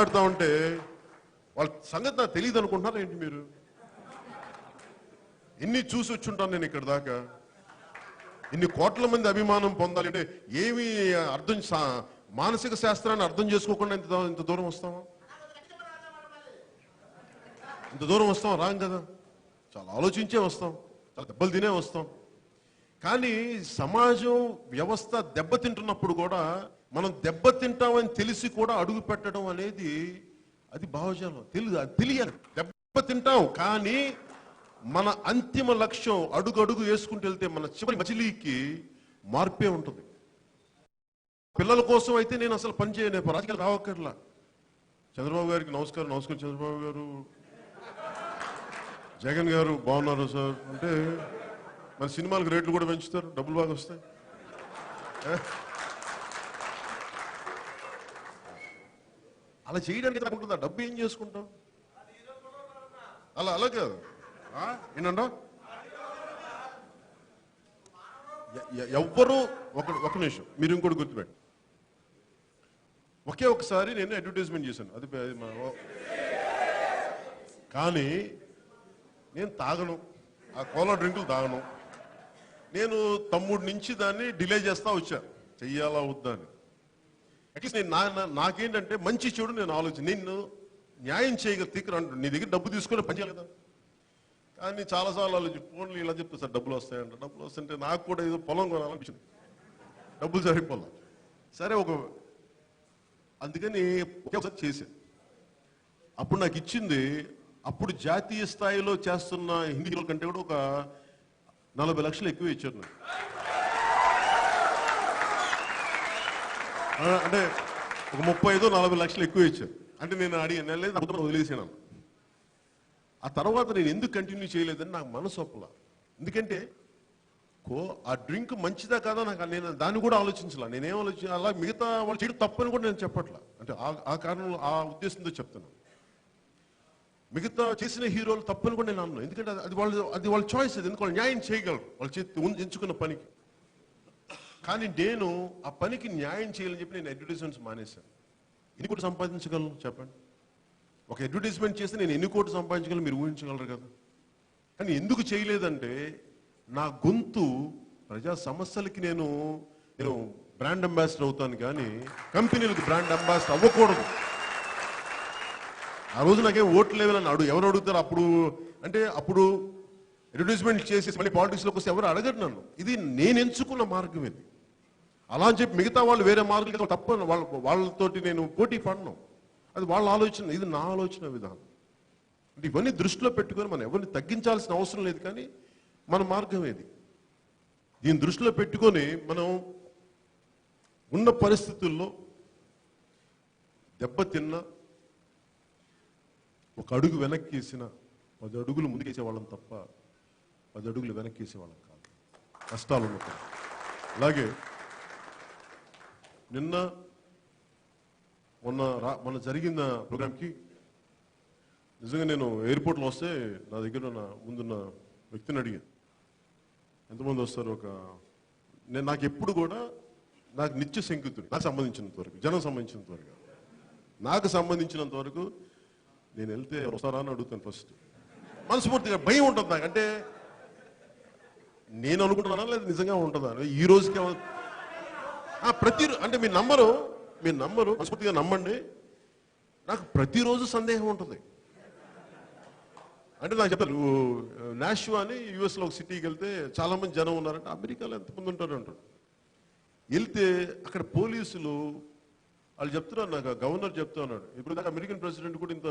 మాట్లాడుతూ ఉంటే వాళ్ళ సంగతి నాకు తెలియదు అనుకుంటున్నారు ఏంటి మీరు? ఎన్ని చూసి వచ్చుంటాను నేను ఇక్కడ దాకా. ఇన్ని కోట్ల మంది అభిమానం పొందాలి అంటే ఏమి అర్థం సా- మానసిక శాస్త్రాన్ని అర్థం చేసుకోకుండా ఇంత ఇంత దూరం వస్తామా ఇంత దూరం వస్తాం రాం కదా. చాలా ఆలోచించే వస్తాం. చాలా దెబ్బలు తినే వస్తాం. కానీ సమాజం వ్యవస్థ దెబ్బతింటున్నప్పుడు కూడా మనం దెబ్బతింటామని తెలిసి కూడా అడుగు పెట్టడం అనేది అది భావజాలం. తెలియదు అది తెలియదు. దెబ్బతింటాం కానీ మన అంతిమ లక్ష్యం అడుగు అడుగు వేసుకుంటూ వెళ్తే మన చివరి మజిలీకి మార్పే ఉంటుంది. పిల్లల కోసం అయితే నేను అసలు పని చేయను రాజకీయాలు రావక్కర్లా. చంద్రబాబు గారికి నమస్కారం నమస్కారం చంద్రబాబు గారు. జగన్ గారు బాగున్నారు సార్. అంటే మన సినిమాలకు రేట్లు కూడా పెంచుతారు డబ్బులు బాగా వస్తాయి. అలా చేయడానికి నాకు ఉంటుందా? డబ్బు ఏం చేసుకుంటాం? అలా అలా కాదు. ఆ? ఏంటంటో ఎవ్వరు ఒక ఒక నిమిషం. మీరు ఇంకోటి గుర్తుపెట్టి. ఒకే ఒకసారి నేను అడ్వర్టైజ్మెంట్ చేశాను. అది కానీ నేను తాగను. ఆ కోలా డ్రింకులు తాగను. నేను తమ్ముడు నుంచి దాన్ని డిలే చేస్తా వచ్చా. చెయ్యాలా వద్దా అని. అట్లీస్ట్ నేను నా నాకేంటంటే మంచి చెడు నేను ఆలోచన నిన్ను న్యాయం చేయగల తీకరు అంటు నీ దగ్గర డబ్బు తీసుకొని పని చేయాలి కదా కానీ చాలాసార్లు ఆలోచి ఫోన్లు ఇలా చెప్తే సార్ డబ్బులు వస్తాయంట. డబ్బులు వస్తుంటే నాకు కూడా ఏదో పొలం కొనాలనిపించింది. డబ్బులు సరిపోలా. సరే ఒక అందుకని ఒకసారి చేశాను అప్పుడు నాకు ఇచ్చింది అప్పుడు జాతీయ స్థాయిలో చేస్తున్న హిందీ కంటే కూడా ఒక నలభై లక్షలు ఎక్కువ ఇచ్చారు నాకు అంటే ఒక ముప్పై ఐదు నలభై లక్షలు ఎక్కువ ఇచ్చారు. అంటే నేను అడిగి నెలలేదు అప్పుడు వదిలేసాను ఆ తర్వాత నేను ఎందుకు కంటిన్యూ చేయలేదని నాకు మనసు ఒప్పల. ఎందుకంటే కో ఆ డ్రింక్ మంచిదా కాదా నాకు నేను దాన్ని కూడా ఆలోచించాల. నేనేం ఆలోచించ అలా మిగతా వాళ్ళు చేయడం తప్పని కూడా నేను చెప్పట్లా. అంటే ఆ- ఆ కారణం ఆ ఉద్దేశంతో చెప్తున్నాను మిగతా చేసిన హీరోలు తప్పని కూడా నేను అన్నాను ఎందుకంటే అది- వాళ్ళు అది వాళ్ళ చాయిస్ అది. ఎందుకు వాళ్ళు న్యాయం చేయగలరు? వాళ్ళు చేతి ఎంచుకున్న పనికి. కానీ నేను ఆ పనికి న్యాయం చేయాలని చెప్పి నేను అడ్వర్టైజ్మెంట్స్ మానేశాను. ఎన్ని కోట్లు సంపాదించగలను చెప్పండి? ఒక అడ్వర్టైజ్మెంట్ చేస్తే నేను ఎన్ని కోట్లు సంపాదించగలను మీరు ఊహించగలరు కదా? కానీ ఎందుకు చేయలేదంటే నా గొంతు ప్రజా సమస్యలకి నేను నేను బ్రాండ్ అంబాసిడర్ అవుతాను కానీ కంపెనీలకు బ్రాండ్ అంబాసిడర్ అవ్వకూడదు. ఆ రోజు నాకేం ఓట్లు లేవని అడుగు ఎవరు అడుగుతారు? అప్పుడు అంటే అప్పుడు అడ్వర్టైజ్మెంట్ చేసేసి మళ్ళీ పాలిటిక్స్లోకి వస్తే ఎవరు అడగరు నన్ను. ఇది నేను ఎంచుకున్న మార్గం ఇది. అలా అని చెప్పి మిగతా వాళ్ళు వేరే మార్గం తప్ప వాళ్ళ వాళ్ళతోటి నేను పోటీ పడను. అది వాళ్ళ ఆలోచన ఇది నా ఆలోచన విధానం. అంటే ఇవన్నీ దృష్టిలో పెట్టుకొని మనం ఎవరిని తగ్గించాల్సిన అవసరం లేదు కానీ మన మార్గం ఏది? దీని దృష్టిలో పెట్టుకొని మనం ఉన్న పరిస్థితుల్లో దెబ్బతిన్న ఒక అడుగు వెనక్కి వేసిన పది అడుగులు ముందుకేసే వాళ్ళం తప్ప పది అడుగులు వెనక్కి వేసే కాదు. కష్టాలు ఉన్నప్పుడు. అలాగే నిన్న మొన్న రా మొన్న జరిగిన ప్రోగ్రామ్కి నిజంగా నేను ఎయిర్పోర్ట్లో వస్తే నా దగ్గర ఉన్న ముందున్న వ్యక్తిని అడిగాను. ఎంతమంది వస్తారు ఒక నేను నాకు ఎప్పుడు కూడా నాకు నిత్య శంకితుడు నాకు సంబంధించినంత వరకు జనం సంబంధించినంత వరకు నాకు సంబంధించినంత వరకు నేను వెళ్తే వస్తారా అని అడుగుతాను ఫస్ట్. మనస్ఫూర్తిగా భయం ఉంటుంది నాకు. అంటే నేను అనుకుంటున్నానా? లేదా నిజంగా ఉంటుందా? ఈ రోజుకి ప్రతి అంటే మీ నంబరు మీ నంబరు మనస్ఫూర్తిగా నమ్మండి. నాకు ప్రతిరోజు సందేహం ఉంటుంది. అంటే నాకు చెప్తారు నువ్వు నాషు అని యుఎస్లో ఒక సిటీకి వెళ్తే చాలామంది జనం ఉన్నారంటే అమెరికాలో ఎంతమంది ఉంటారు అంటారు. వెళ్తే అక్కడ పోలీసులు వాళ్ళు చెప్తున్నారు నాకు గవర్నర్ చెప్తా ఉన్నాడు ఇప్పుడు దాకా అమెరికన్ ప్రెసిడెంట్ కూడా ఇంత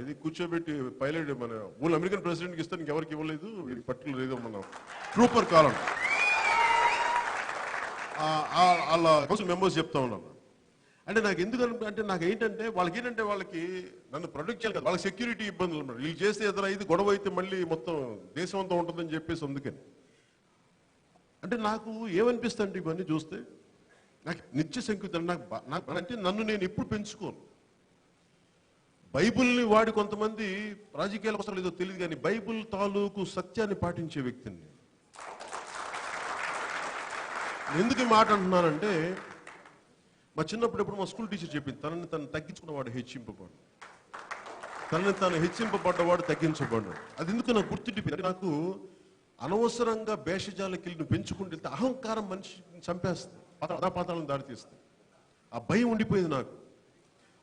ఇది కూర్చోబెట్టి పైలట్ మన ఊళ్ళు అమెరికన్ ప్రెసిడెంట్కి ఇస్తే ఎవరికి ఇవ్వలేదు. ఇది పర్టికులర్ ఏదో మనం ట్రూపర్ కాలం. వాళ్ళ కోసం మెంబర్స్ చెప్తా ఉన్నాను అంటే నాకు ఎందుకు అంటే నాకు ఏంటంటే వాళ్ళకి ఏంటంటే వాళ్ళకి నన్ను ప్రొటెక్ట్ చేయాలి వాళ్ళకి సెక్యూరిటీ ఇబ్బందులు ఉన్నాయి. వీళ్ళు చేస్తే ఏదైనా ఇది గొడవ అయితే మళ్ళీ మొత్తం దేశం అంతా ఉంటుందని చెప్పేసి అందుకని. అంటే నాకు ఏమనిపిస్తుంది ఇవన్నీ చూస్తే నాకు నిత్య సంకేతం నాకు నాకు అంటే నన్ను నేను ఎప్పుడు పెంచుకోను. బైబుల్ని వాడి కొంతమంది రాజకీయాల కోసం లేదో తెలియదు కానీ బైబుల్ తాలూకు సత్యాన్ని పాటించే వ్యక్తిని ఎందుకు మాట అంటున్నానంటే మా చిన్నప్పుడు ఎప్పుడు మా స్కూల్ టీచర్ చెప్పింది తనని తను తగ్గించుకున్నవాడు హెచ్చింపబడు తనని తాను హెచ్చింపబడ్డవాడు తగ్గించబడు అది ఎందుకు నాకు గుర్తుండిపోయింది నాకు అనవసరంగా భేషజాలకి నువ్వు పెంచుకుంటే అహంకారం మనిషిని చంపేస్తుంది. అధపాతాలను దారితీస్తుంది ఆ భయం ఉండిపోయింది నాకు.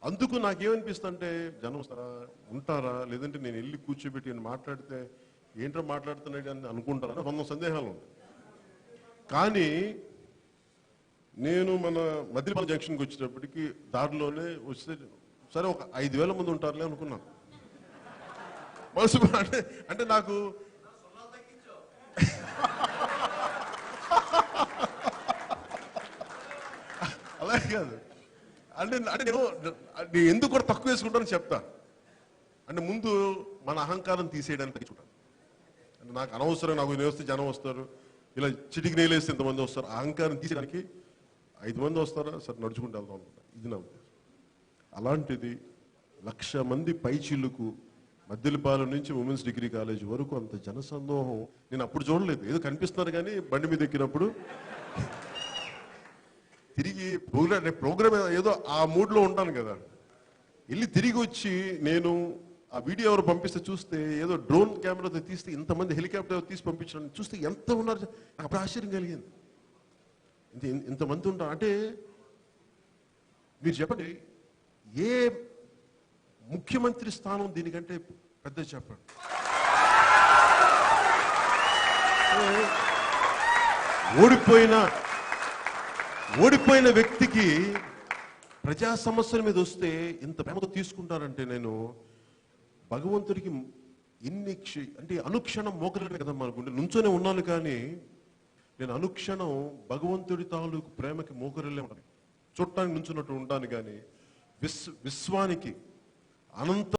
అందుకు నాకేమనిపిస్తుంటే జనం వస్తారా ఉంటారా? లేదంటే నేను వెళ్ళి కూర్చోబెట్టి నేను మాట్లాడితే ఏంటో మాట్లాడుతున్నాడు అని అనుకుంటారా? వంద సందేహాలు ఉన్నాయి. కానీ నేను మన మదిలిపల్లి జంక్షన్కి వచ్చేటప్పటికి దారిలోనే వస్తే సరే ఒక ఐదు వేల మంది ఉంటారులే అనుకున్నాను. మనసు అంటే అంటే నాకు కాదు. అంటే అంటే నేను నేను ఎందుకు కూడా తక్కువ వేసుకుంటానని చెప్తా. అంటే ముందు మన అహంకారం తీసేయడానికి తగ్గించుకుంటాను. అంటే నాకు అనవసరం నాకు నేను వస్తే జనం వస్తారు. ఇలా చిటికి నేలేస్తే ఇంతమంది వస్తారు. అహంకారం తీసేయడానికి ఐదు మంది వస్తారా? సరే నడుచుకుంటూ వెళ్దాం అనుకుంటా. ఇది నా ఉద్దేశం. అలాంటిది లక్ష మంది పైచిల్లుకు మద్దెలపాలెం నుంచి ఉమెన్స్ డిగ్రీ కాలేజ్ వరకు అంత జనసందోహం నేను అప్పుడు చూడలేదు. ఏదో కనిపిస్తున్నారు కానీ బండి మీద ఎక్కినప్పుడు తిరిగి ప్రోగ్రామ్ ప్రోగ్రామ్ ఏదో ఆ మూడ్లో ఉంటాను కదా. వెళ్ళి తిరిగి వచ్చి నేను ఆ వీడియో ఎవరు పంపిస్తే చూస్తే ఏదో డ్రోన్ కెమెరాతో తీస్తే ఇంతమంది హెలికాప్టర్ తీసి పంపించడం చూస్తే ఎంత ఉన్నారు నాకు అప్పుడు ఆశ్చర్యం కలిగింది. ఇంత ఇంతమంది ఉంటారు అంటే మీరు చెప్పండి ఏ ముఖ్యమంత్రి స్థానం దీనికంటే పెద్ద చెప్పండి. ఓడిపోయిన ఓడిపోయిన వ్యక్తికి ప్రజా సమస్యల మీద వస్తే ఇంత ప్రేమతో తీసుకుంటారంటే నేను భగవంతుడికి ఇన్ని అంటే అనుక్షణం మోకరలే కదా మనకుంటే నుంచోనే ఉన్నాను కానీ నేను అనుక్షణం భగవంతుడి తాలూకు ప్రేమకి మోకరిల్లే ఉంటాను చుట్టానికి నుంచున్నట్టు ఉంటాను కానీ విశ్వానికి అనంత